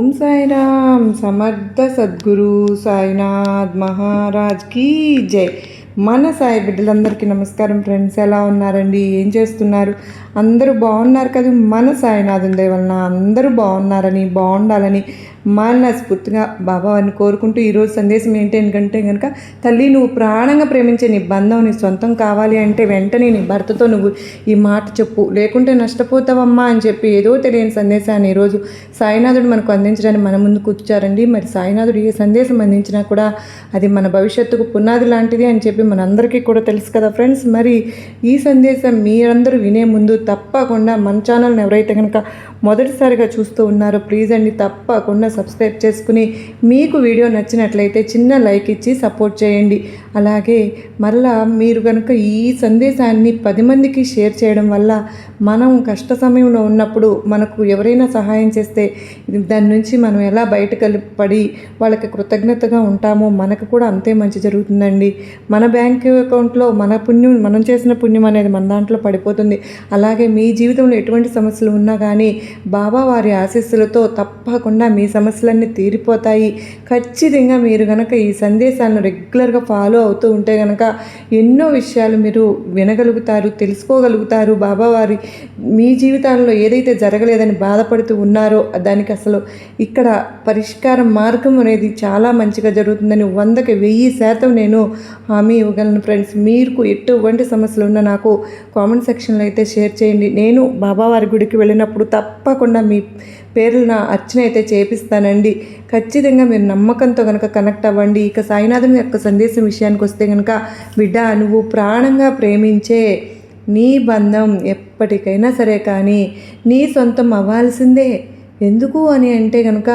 ఓం సాయిరామ్ సమర్థ సద్గురు సాయినాథ్ మహారాజ్ కీ జై. మన సాయి బిడ్డలందరికీ నమస్కారం ఫ్రెండ్స్ ఎలా ఉన్నారండి? ఏం చేస్తున్నారు? అందరూ బాగున్నారు కదా? మన సాయినాథుని దయ వలన అందరూ బాగున్నారని బాగుండాలని మనస్ఫూర్తిగా బాబావారిని కోరుకుంటూ ఈరోజు సందేశం ఏంటి ఎందుకంటే కనుక తల్లి నువ్వు ప్రాణంగా ప్రేమించే నీ బంధం నీ సొంతం కావాలి అంటే వెంటనే నీ భర్తతో నువ్వు ఈ మాట చెప్పు. లేకుంటే నష్టపోతావమ్మా అని చెప్పి ఏదో తెలియని సందేశాన్ని ఈరోజు సాయినాథుడు మనకు అందించడానికి మన ముందు కూర్చారండి. మరి సాయినాథుడు ఏ సందేశం అందించినా కూడా అది మన భవిష్యత్తుకు పునాది లాంటిది అని చెప్పి మనందరికీ కూడా తెలుసు కదా ఫ్రెండ్స్. మరి ఈ సందేశం మీరందరూ వినే ముందు తప్పకుండా మన ఛానల్ని ఎవరైతే కనుక మొదటిసారిగా చూస్తూ ఉన్నారో ప్లీజ్ అండి తప్పకుండా సబ్స్క్రైబ్ చేసుకుని మీకు వీడియో నచ్చినట్లయితే చిన్న లైక్ ఇచ్చి సపోర్ట్ చేయండి. అలాగే మరలా మీరు కనుక ఈ సందేశాన్ని పది మందికి షేర్ చేయడం వల్ల మనం కష్ట సమయంలో ఉన్నప్పుడు మనకు ఎవరైనా సహాయం చేస్తే దాని నుంచి మనం ఎలా బయటకు పడి వాళ్ళకి కృతజ్ఞతగా ఉంటామో మనకు కూడా అంతే మంచి జరుగుతుందండి. మన బ్యాంక్ అకౌంట్లో మన పుణ్యం మనం చేసిన పుణ్యం అనేది మన దాంట్లో పడిపోతుంది. అలాగే మీ జీవితంలో ఎటువంటి సమస్యలు ఉన్నా కానీ బాబా వారి ఆశీస్సులతో తప్పకుండా మీ సమస్యలన్నీ తీరిపోతాయి. ఖచ్చితంగా మీరు కనుక ఈ సందేశాలను రెగ్యులర్గా ఫాలో అవుతూ ఉంటే కనుక ఎన్నో విషయాలు మీరు వినగలుగుతారు తెలుసుకోగలుగుతారు. బాబావారి మీ జీవితాల్లో ఏదైతే జరగలేదని బాధపడుతూ ఉన్నారో దానికి అసలు ఇక్కడ పరిష్కారం మార్గం అనేది చాలా మంచిగా జరుగుతుందని వందకి వెయ్యి శాతం నేను హామీ ఇవ్వగలను ఫ్రెండ్స్. మీకు ఎటువంటి సమస్యలు ఉన్నా నాకు కామెంట్ సెక్షన్లో అయితే షేర్ చేయండి. నేను బాబావారి గుడికి వెళ్ళినప్పుడు తప్పకుండా మీ పేర్లు అర్చన అయితే చేపిస్తానండి. ఖచ్చితంగా మీరు నమ్మకంతో కనుక కనెక్ట్ అవ్వండి. ఇక సాయినాథుని యొక్క సందేశం విషయానికి వస్తే కనుక బిడ్డ నువ్వు ప్రాణంగా ప్రేమించే నీ బంధం ఎప్పటికైనా సరే కానీ నీ సొంతం అవ్వాల్సిందే. ఎందుకు? అని అంటే కనుక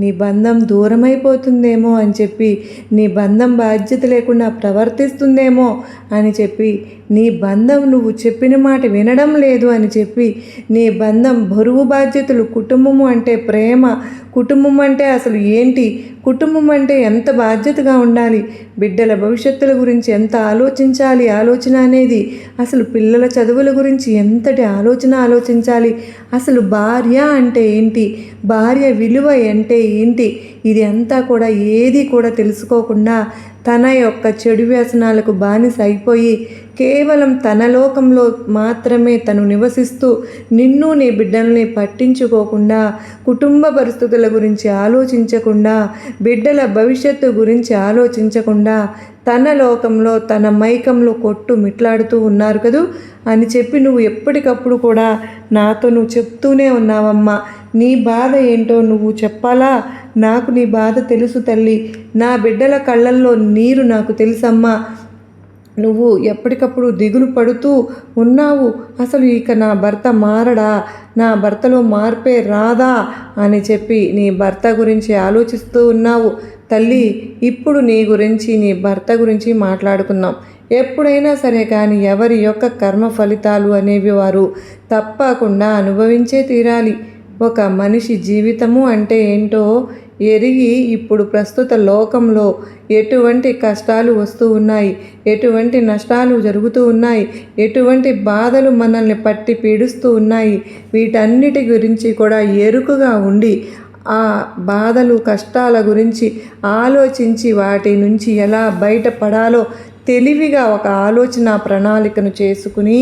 నీ బంధం దూరమైపోతుందేమో అని చెప్పి నీ బంధం బాధ్యత లేకుండా ప్రవర్తిస్తుందేమో అని చెప్పి నీ బంధం నువ్వు చెప్పిన మాట వినడం లేదు అని చెప్పి నీ బంధం బరువు బాధ్యతలు కుటుంబము అంటే ప్రేమ. కుటుంబం అంటే అసలు ఏంటి? కుటుంబం అంటే ఎంత బాధ్యతగా ఉండాలి? బిడ్డల భవిష్యత్తుల గురించి ఎంత ఆలోచించాలి? ఆలోచన అనేది అసలు పిల్లల చదువుల గురించి ఎంతటి ఆలోచన ఆలోచించాలి? అసలు భార్య అంటే ఏంటి? భార్య విలువ అంటే ఏంటి? ఇది అంతా కూడా ఏది కూడా తెలుసుకోకుండా తన యొక్క చెడు వ్యసనాలకు బానిస అయిపోయి కేవలం తన లోకంలో మాత్రమే తను నివసిస్తూ నిన్ను నీ బిడ్డల్ని పట్టించుకోకుండా కుటుంబ పరిస్థితుల గురించి ఆలోచించకుండా బిడ్డల భవిష్యత్తు గురించి ఆలోచించకుండా తన లోకంలో తన మైకంలో కొట్టు మిట్లాడుతూ ఉన్నారు కదూ? అని చెప్పి నువ్వు ఎప్పటికప్పుడు కూడా నాతో నువ్వు చెప్తూనే ఉన్నావమ్మా. నీ బాధ ఏంటో నువ్వు చెప్పాలా? నాకు నీ బాధ తెలుసు తల్లి. నా బిడ్డల కళ్ళల్లో నీరు నాకు తెలుసమ్మా. నువ్వు ఎప్పటికప్పుడు దిగులు పడుతూ ఉన్నావు. అసలు ఇక నా భర్త మారడా? నా భర్తలో మార్పే రాదా? అని చెప్పి నీ భర్త గురించి ఆలోచిస్తూ ఉన్నావు. తల్లి ఇప్పుడు నీ గురించి నీ భర్త గురించి మాట్లాడుకుందాం. ఎప్పుడైనా సరే కానీ ఎవరి యొక్క కర్మ ఫలితాలు అనేవి వారు తప్పకుండా అనుభవించే తీరాలి. ఒక మనిషి జీవితము అంటే ఏంటో ఎరిగి ఇప్పుడు ప్రస్తుత లోకంలో ఎటువంటి కష్టాలు వస్తూ ఉన్నాయి ఎటువంటి నష్టాలు జరుగుతూ ఉన్నాయి ఎటువంటి బాధలు మనల్ని పట్టి పీడిస్తూ ఉన్నాయి వీటన్నిటి గురించి కూడా ఎరుకుగా ఉండి ఆ బాధలు కష్టాల గురించి ఆలోచించి వాటి నుంచి ఎలా బయటపడాలో తెలివిగా ఒక ఆలోచన ప్రణాళికను చేసుకుని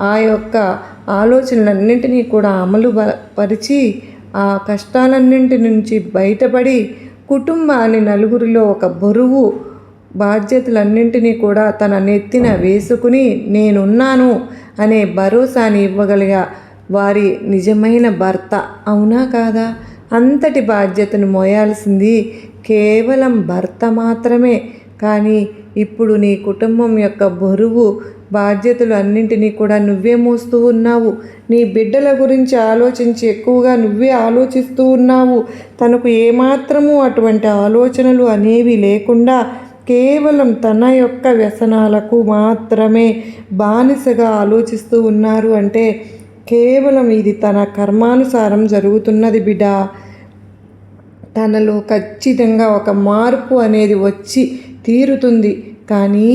ఆ యొక్క ఆలోచనలన్నింటినీ కూడా అమలు పరిచి ఆ కష్టాలన్నింటి నుంచి బయటపడి కుటుంబాన్ని నలుగురిలో ఒక బరువు బాధ్యతలన్నింటినీ కూడా తన నెత్తిన వేసుకుని నేనున్నాను అనే భరోసాని ఇవ్వగలిగా వారి నిజమైన భర్త. అవునా కాదా? అంతటి బాధ్యతను మోయాల్సింది కేవలం భర్త మాత్రమే. కానీ ఇప్పుడు నీ కుటుంబం యొక్క బరువు బాధ్యతలు అన్నింటినీ కూడా నువ్వే మోస్తూ ఉన్నావు. నీ బిడ్డల గురించి ఆలోచించి ఎక్కువగా నువ్వే ఆలోచిస్తూ ఉన్నావు. తనకు ఏమాత్రము అటువంటి ఆలోచనలు అనేవి లేకుండా కేవలం తన యొక్క వ్యసనాలకు మాత్రమే బానిసగా ఆలోచిస్తూ ఉన్నారు అంటే కేవలం ఇది తన కర్మానుసారం జరుగుతున్నది బిడ్డ తనలో ఖచ్చితంగా ఒక మార్పు అనేది వచ్చి తీరుతుంది. కానీ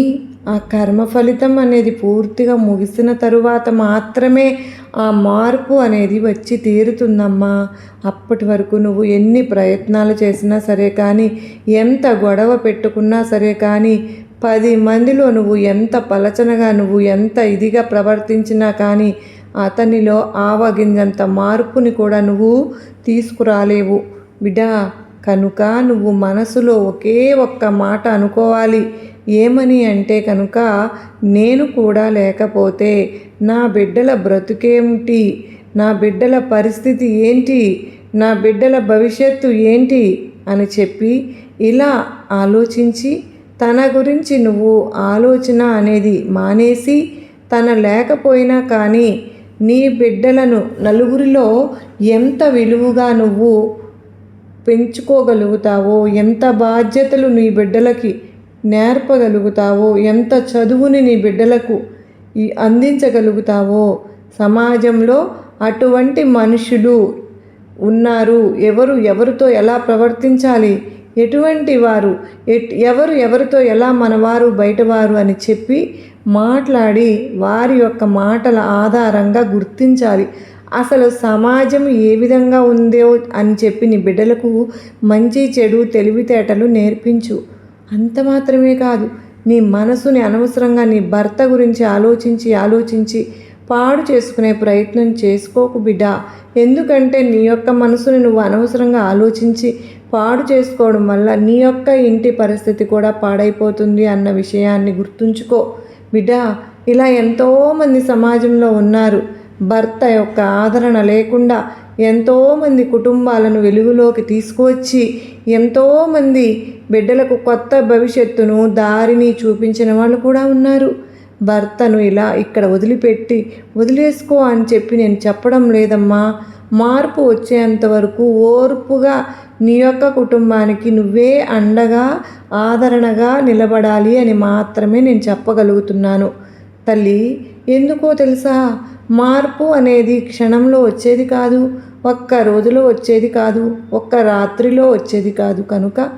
ఆ కర్మ ఫలితం అనేది పూర్తిగా ముగిసిన తరువాత మాత్రమే ఆ మార్పు అనేది వచ్చి తీరుతుందమ్మా. అప్పటి వరకు నువ్వు ఎన్ని ప్రయత్నాలు చేసినా సరే కానీ ఎంత గొడవ పెట్టుకున్నా సరే కానీ పది మందిలో నువ్వు ఎంత పలచనగా నువ్వు ఎంత ఇదిగా ప్రవర్తించినా కానీ అతనిలో ఆవగింజంత మార్పుని కూడా నువ్వు తీసుకురాలేవు. బిడ్డా కనుక నువ్వు మనసులో ఒకే ఒక్క మాట అనుకోవాలి. ఏమని అంటే కనుక నేను కూడా లేకపోతే నా బిడ్డల బ్రతుకేమిటి? నా బిడ్డల పరిస్థితి ఏంటి? నా బిడ్డల భవిష్యత్తు ఏంటి? అని చెప్పి ఇలా ఆలోచించి తన గురించి నువ్వు ఆలోచన అనేది మానేసి తన లేకపోయినా కానీ నీ బిడ్డలను నలుగురిలో ఎంత విలువగా నువ్వు పెంచుకోగలుగుతావో ఎంత బాధ్యతలు నీ బిడ్డలకి నేర్పగలుగుతావో? ఎంత చదువుని నీ బిడ్డలకు అందించగలుగుతావో? సమాజంలో అటువంటి మనుషులు ఉన్నారు. ఎవరు ఎవరితో ఎలా ప్రవర్తించాలి? ఎటువంటి వారు? ఎట్ ఎవరు ఎవరితో ఎలా మనవారు బయటవారు అని చెప్పి మాట్లాడి వారి యొక్క మాటల ఆధారంగా గుర్తించాలి. అసలు సమాజం ఏ విధంగా ఉందో అని చెప్పి నీ బిడ్డలకు మంచి చెడు తెలివితేటలు నేర్పించు. అంత మాత్రమే కాదు నీ మనసుని అనవసరంగా నీ భర్త గురించి ఆలోచించి ఆలోచించి పాడు చేసుకునే ప్రయత్నం చేసుకోకు బిడ్డ. ఎందుకంటే నీ యొక్క మనసుని నువ్వు అనవసరంగా ఆలోచించి పాడు చేసుకోవడం వల్ల నీ యొక్క ఇంటి పరిస్థితి కూడా పాడైపోతుంది అన్న విషయాన్ని గుర్తుంచుకో బిడ్డ. ఇలా ఎంతోమంది సమాజంలో ఉన్నారు. భర్త యొక్క ఆదరణ లేకుండా ఎంతోమంది కుటుంబాలను వెలుగులోకి తీసుకువచ్చి ఎంతోమంది బిడ్డలకు కొత్త భవిష్యత్తును దారిని చూపించిన వాళ్ళు కూడా ఉన్నారు. భర్తను ఇలా ఇక్కడ వదిలిపెట్టి వదిలేసుకో అని చెప్పి నేను చెప్పడం లేదమ్మా. మార్పు వచ్చేంత వరకు ఓర్పుగా నీ యొక్క కుటుంబానికి నువ్వే అండగా ఆదరణగా నిలబడాలి అని మాత్రమే నేను చెప్పగలుగుతున్నాను. తల్లి ఎందుకో తెలుసా? మార్పు అనేది క్షణంలో వచ్చేది కాదు ఒక్క రోజులో వచ్చేది కాదు ఒక్క రాత్రిలో వచ్చేది కాదు కనుక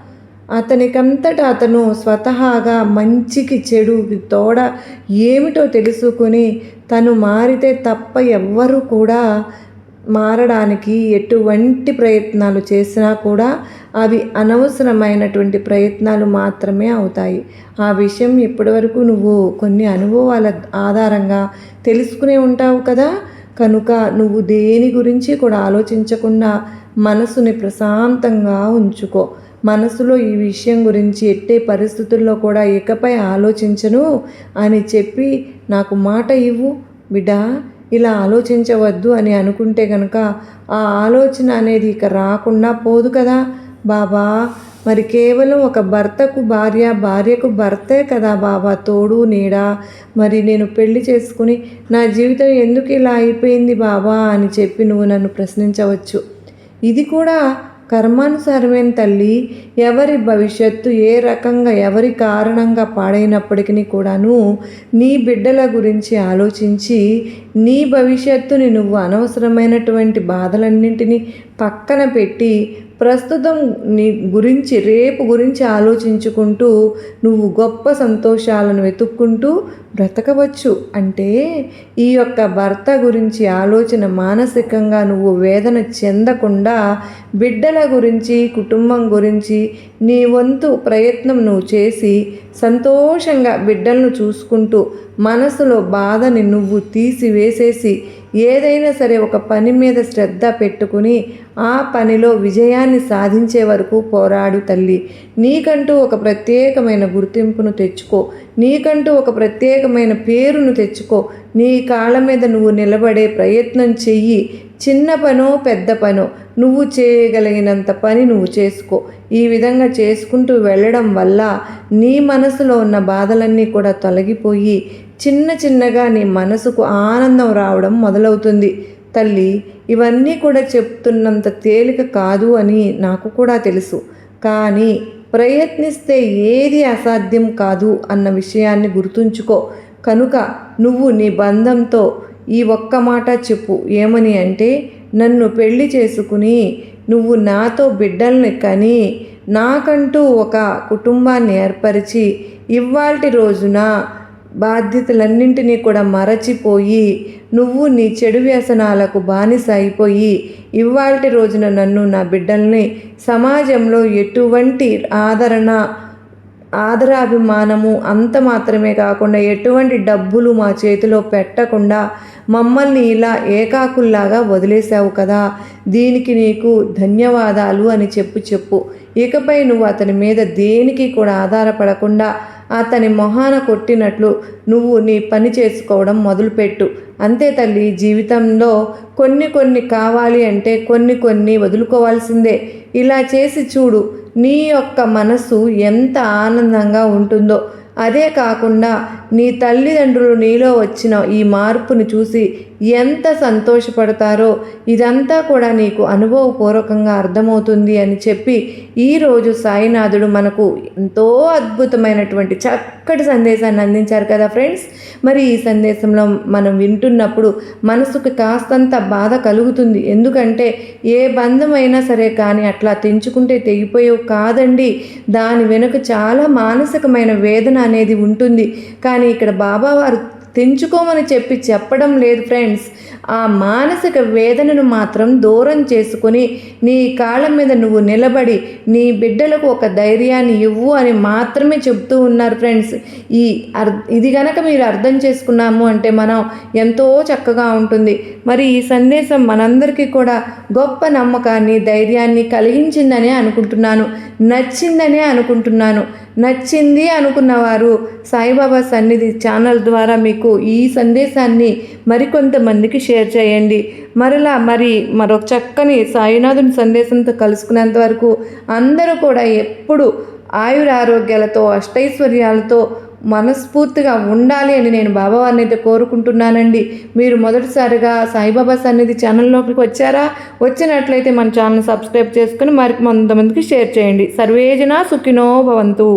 అతనికంతటా అతను స్వతహాగా మంచికి చెడు తోడ ఏమిటో తెలుసుకుని తను మారితే తప్ప ఎవ్వరూ కూడా మారడానికి ఎటువంటి ప్రయత్నాలు చేసినా కూడా అవి అనవసరమైనటువంటి ప్రయత్నాలు మాత్రమే అవుతాయి. ఆ విషయం ఇప్పటివరకు నువ్వు కొన్ని అనుభవాల ఆధారంగా తెలుసుకునే ఉంటావు కదా? కనుక నువ్వు దేని గురించి కూడా ఆలోచించకుండా మనసుని ప్రశాంతంగా ఉంచుకో. మనసులో ఈ విషయం గురించి ఎట్టే పరిస్థితుల్లో కూడా ఇకపై ఆలోచించను అని చెప్పి నాకు మాట ఇవ్వు బిడ్డా. ఇలా ఆలోచించవద్దు అని అనుకుంటే కనుక ఆ ఆలోచన అనేది ఇక రాకుండా పోదు కదా బాబా. మరి కేవలం ఒక భర్తకు భార్య భార్యకు భర్తే కదా బాబా తోడు నీడ. మరి నేను పెళ్ళి చేసుకుని నా జీవితం ఎందుకు ఇలా అయిపోయింది బాబా అని చెప్పి నువ్వు నన్ను ప్రశ్నించవచ్చు. ఇది కూడా కర్మానుసారమైన తల్లి? ఎవరి భవిష్యత్తు ఏ రకంగా ఎవరి కారణంగా పాడైనప్పటికీ కూడాను నీ బిడ్డల గురించి ఆలోచించి నీ భవిష్యత్తుని నువ్వు అనవసరమైనటువంటి బాధలన్నింటినీ పక్కన పెట్టి ప్రస్తుతం నీ గురించి రేపు గురించి ఆలోచించుకుంటూ నువ్వు గొప్ప సంతోషాలను వెతుక్కుంటూ బ్రతకవచ్చు. అంటే ఈ యొక్క భర్త గురించి ఆలోచన మానసికంగా నువ్వు వేదన చెందకుండా బిడ్డల గురించి కుటుంబం గురించి నీ వంతు ప్రయత్నం నువ్వు చేసి సంతోషంగా బిడ్డలను చూసుకుంటూ మనసులో బాధని నువ్వు తీసివే వేసేసి ఏదైనా సరే ఒక పని మీద శ్రద్ధ పెట్టుకుని ఆ పనిలో విజయాన్ని సాధించే వరకు పోరాడు తల్లి. నీకంటూ ఒక ప్రత్యేకమైన గుర్తింపును తెచ్చుకో. నీకంటూ ఒక ప్రత్యేకమైన పేరును తెచ్చుకో. నీ కాళ్ళ మీద నువ్వు నిలబడే ప్రయత్నం చెయ్యి. చిన్న పనో పెద్ద పనో. నువ్వు చేయగలిగినంత పని నువ్వు చేసుకో. ఈ విధంగా చేసుకుంటూ వెళ్ళడం వల్ల నీ మనసులో ఉన్న బాధలన్నీ కూడా తొలగిపోయి చిన్న చిన్నగా నీ మనసుకు ఆనందం రావడం మొదలవుతుంది. తల్లి ఇవన్నీ కూడా చెప్తున్నంత తేలిక కాదు అని నాకు కూడా తెలుసు. కానీ ప్రయత్నిస్తే ఏది అసాధ్యం కాదు అన్న విషయాన్ని గుర్తుంచుకో. కనుక నువ్వు నీ బంధంతో ఈ ఒక్క మాట చెప్పు. ఏమని అంటే నన్ను పెళ్ళి చేసుకుని నువ్వు నాతో బిడ్డల్ని కని నాకంటూ ఒక కుటుంబాన్ని ఏర్పరిచి ఇవాల్టి రోజున బాధ్యతలన్నింటినీ కూడా మరచిపోయి నువ్వు నీ చెడు వ్యసనాలకు బానిస అయిపోయి ఇవాల్టి రోజున నన్ను నా బిడ్డల్ని సమాజంలో ఎటువంటి ఆదరణ ఆదరాభిమానము అంత మాత్రమే కాకుండా ఎటువంటి డబ్బులు మా చేతిలో పెట్టకుండా మమ్మల్ని ఇలా ఏకాకుల్లాగా వదిలేశావు కదా. దీనికి నీకు ధన్యవాదాలు అని చెప్పు చెప్పు. ఇకపై నువ్వు అతని మీద దేనికి కూడా ఆధారపడకుండా అతని మొహాన కొట్టినట్లు నువ్వు నీ పని చేసుకోవడం మొదలుపెట్టు. అంతే తల్లి జీవితంలో కొన్ని కొన్ని కావాలి అంటే కొన్ని కొన్ని వదులుకోవాల్సిందే. ఇలా చేసి చూడు నీ యొక్క మనసు ఎంత ఆనందంగా ఉంటుందో. అదే కాకుండా నీ తల్లిదండ్రులు నీలో వచ్చిన ఈ మార్పును చూసి ఎంత సంతోషపడతారో ఇదంతా కూడా నీకు అనుభవపూర్వకంగా అర్థమవుతుంది అని చెప్పి ఈరోజు సాయినాథుడు మనకు ఎంతో అద్భుతమైనటువంటి చక్కటి సందేశాన్ని అందించారు కదా ఫ్రెండ్స్. మరి ఈ సందేశంలో మనం వింటున్నప్పుడు మనసుకు కాస్తంత బాధ కలుగుతుంది. ఎందుకంటే ఏ బంధమైనా సరే కానీ అట్లా తెంచుకుంటే తెగిపోయేవి కాదండి. దాని వెనుక చాలా మానసికమైన వేదన అనేది ఉంటుంది. కానీ ఇక్కడ బాబా వారు తెంచుకోమని చెప్పి చెప్పడం లేదు ఫ్రెండ్స్ ఆ మానసిక వేదనను మాత్రం దూరం చేసుకొని నీ కాళ్ళ మీద నువ్వు నిలబడి నీ బిడ్డలకు ఒక ధైర్యాన్ని ఇవ్వు అని మాత్రమే చెబుతూ ఉన్నారు ఫ్రెండ్స్. ఈ అర్ ఇది గనక మీరు అర్థం చేసుకున్నాము అంటే మనం ఎంతో చక్కగా ఉంటుంది. మరి ఈ సందేశం మనందరికీ కూడా గొప్ప నమ్మకాన్ని ధైర్యాన్ని కలిగించిందనే అనుకుంటున్నాను. నచ్చిందనే అనుకుంటున్నాను. నచ్చింది అనుకున్నవారు సాయిబాబా సన్నిధి ఛానల్ ద్వారా మీకు ఈ సందేశాన్ని మరికొంతమందికి షేర్ చేయండి. మరలా మరి మరొక చక్కని సాయినాథుని సందేశంతో కలుసుకునేంత వరకు అందరూ కూడా ఎప్పుడు ఆయురారోగ్యాలతో అష్టైశ్వర్యాలతో మనస్ఫూర్తిగా ఉండాలి అని నేను బాబావారిని అయితే కోరుకుంటున్నానండి. మీరు మొదటిసారిగా సాయిబాబా సన్నిధి ఛానల్లోకి వచ్చారా? వచ్చినట్లయితే మన ఛానల్ సబ్స్క్రైబ్ చేసుకుని మరి కొంతమందికి షేర్ చేయండి. సర్వేజన సుఖినో భవంతు.